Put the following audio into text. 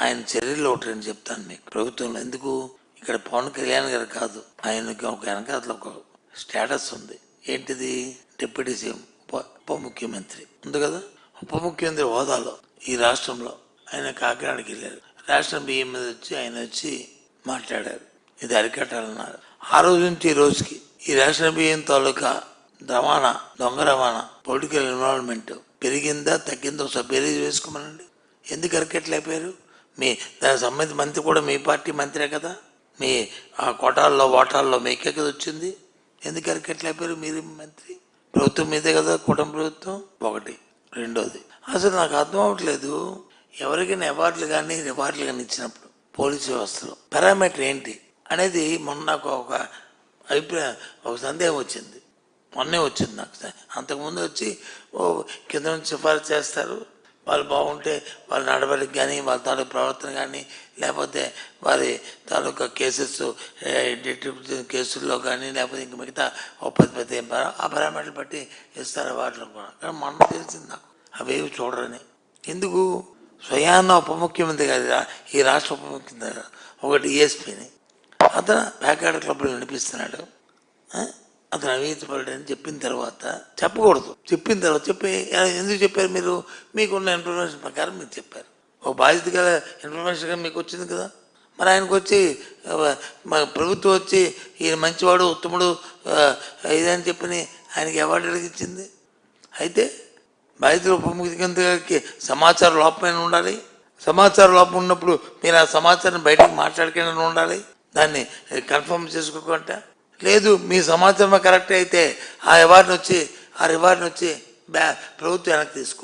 ఆయన చర్యలు ఒకటి రెండు చెప్తాను మీకు. ప్రభుత్వంలో ఎందుకు? ఇక్కడ పవన్ కళ్యాణ్ గారు కాదు. ఆయనకి ఒక వెనకాతల ఒక స్టేటస్ ఉంది. ఏంటిది? డిప్యూటీ సీఎం ఉప ముఖ్యమంత్రి. ఉంది కదా? ఉప ముఖ్యమంత్రి హోదాలో ఈ రాష్ట్రంలో ఆయన కాకినాడకి వెళ్ళారు. రాష్ట్రం బియ్యం మీద వచ్చి ఆయన వచ్చి మాట్లాడారు. ఇది అరికట్టాలన్నారు. ఆ రోజు నుంచి ఈ రోజుకి ఈ రేషన్ బియ్యం తాలూకా రవాణా దొంగ రవాణా పొలిటికల్ ఇన్వాల్వ్మెంట్ పెరిగిందా తగ్గిందా? ఒకసారి బేరీజ్ వేసుకోమనండి. ఎందుకు అరికట్టలేకపోయారు? మీ దానికి సంబంధించి మంత్రి కూడా మీ పార్టీ మంత్రే కదా? మీ ఆ కోటాల్లో ఓటాల్లో మీకే కదా వచ్చింది? ఎందుకు పేరు మీరు మంత్రి? ప్రభుత్వం మీదే కదా కుటుంబ ప్రభుత్వం? ఒకటి. రెండోది అసలు నాకు అర్థం అవ్వట్లేదు. ఎవరికైనా అవార్డులు కానీ రివార్డులు కానీ ఇచ్చినప్పుడు పోలీస్ వ్యవస్థలో పారామీటర్ ఏంటి అనేది మొన్న నాకు ఒక అభిప్రాయం ఒక సందేహం వచ్చింది. మొన్నే వచ్చింది నాకు. అంతకుముందు వచ్చి ఓ కింద నుంచి సిఫారసు చేస్తారు. వాళ్ళు బాగుంటే వాళ్ళ నడవడికి కానీ వాళ్ళ తాలూకు ప్రవర్తన కానీ లేకపోతే వారి తాలూకా కేసెస్ డిస్ట్రిబ్యూషన్ కేసుల్లో కానీ లేకపోతే ఇంక మిగతా ఒక పది పది ఆ పారామీటర్లు బట్టి ఇస్తారు వాటిలో కూడా. కానీ మనం తెలిసింది నాకు. అవేవి చూడరని. ఎందుకు? స్వయాన్న ఉప ముఖ్యమంత్రి గారి ఈ రాష్ట్ర ఉప ముఖ్యమంత్రి ఒకటి ఈఎస్పీని అతను ప్యాకెట్ క్లబ్లో నడిపిస్తున్నాడు. అతను అవినీతి అని చెప్పిన తర్వాత చెప్పకూడదు. చెప్పిన తర్వాత చెప్పి ఎందుకు చెప్పారు మీరు? మీకున్న ఇన్ఫర్మేషన్ ప్రకారం మీరు చెప్పారు. ఓ బాధ్యత గల ఇన్ఫర్మేషన్ మీకు వచ్చింది కదా? మరి ఆయనకు వచ్చి ప్రభుత్వం వచ్చి ఈయన మంచివాడు ఉత్తముడు ఇదని చెప్పని ఆయనకి అవార్డు అడిగించింది అయితే బాధితులు ఉప ముఖ్యమంత్రి సమాచార లోపమైన ఉండాలి? సమాచార లోపం ఉన్నప్పుడు మీరు ఆ సమాచారం బయటకు మాట్లాడకుండా ఉండాలి? దాన్ని కన్ఫర్మ్ చేసుకోకుండా? లేదు మీ సమాచారం కరెక్ట్ అయితే ఆ అవార్డుని వచ్చి ఆ రివార్డుని వచ్చి బ్యా ప్రభుత్వం వెనక్కి తీసుకో.